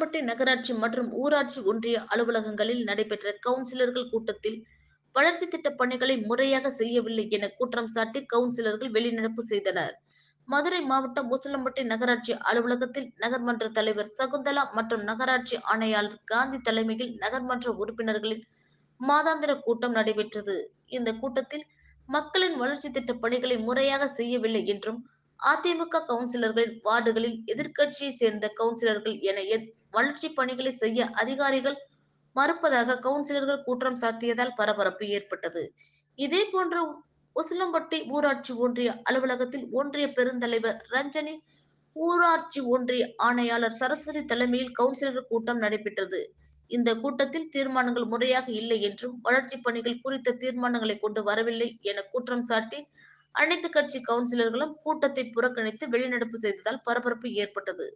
நகராட்சி மற்றும் ஊராட்சி ஒன்றிய அலுவலகங்களில் நடைபெற்ற கவுன்சிலர்கள் கூட்டத்தில் வளர்ச்சி திட்ட பணிகளை முறையாக செய்யவில்லை என குற்றம் சாட்டி கவுன்சிலர்கள் வெளிநடப்பு செய்தனர். மதுரை மாவட்டம் முசலம்பட்டி நகராட்சி அலுவலகத்தில் நகர்மன்ற தலைவர் சகுந்தலா மற்றும் நகராட்சி ஆணையாளர் காந்தி தலைமையில் நகர்மன்ற உறுப்பினர்களின் மாதாந்திர கூட்டம் நடைபெற்றது. இந்த கூட்டத்தில் மக்களின் வளர்ச்சி திட்ட பணிகளை முறையாக செய்யவில்லை என்றும் அதிமுக கவுன்சிலர்களின் வார்டுகளில் எதிர்க்கட்சியை சேர்ந்த கவுன்சிலர்கள் என வளர்ச்சி பணிகளை செய்ய அதிகாரிகள் மறுப்பதாக கவுன்சிலர்கள் குற்றம் சாட்டியதால் பரபரப்பு ஏற்பட்டது. இதே போன்ற உசிலம்பட்டி ஊராட்சி ஒன்றிய அலுவலகத்தில் ஒன்றிய பெருந்தலைவர் ரஞ்சனி ஊராட்சி ஒன்றிய ஆணையாளர் சரஸ்வதி தலைமையில் கவுன்சிலர் கூட்டம் நடைபெற்றது. இந்த கூட்டத்தில் தீர்மானங்கள் முறையாக இல்லை என்றும் வளர்ச்சி பணிகள் குறித்த தீர்மானங்களை கொண்டு வரவில்லை என குற்றம் சாட்டி அனைத்து கட்சி கவுன்சிலர்களும் கூட்டத்தை புறக்கணித்து வெளிநடப்பு செய்ததால் பரபரப்பு ஏற்பட்டது.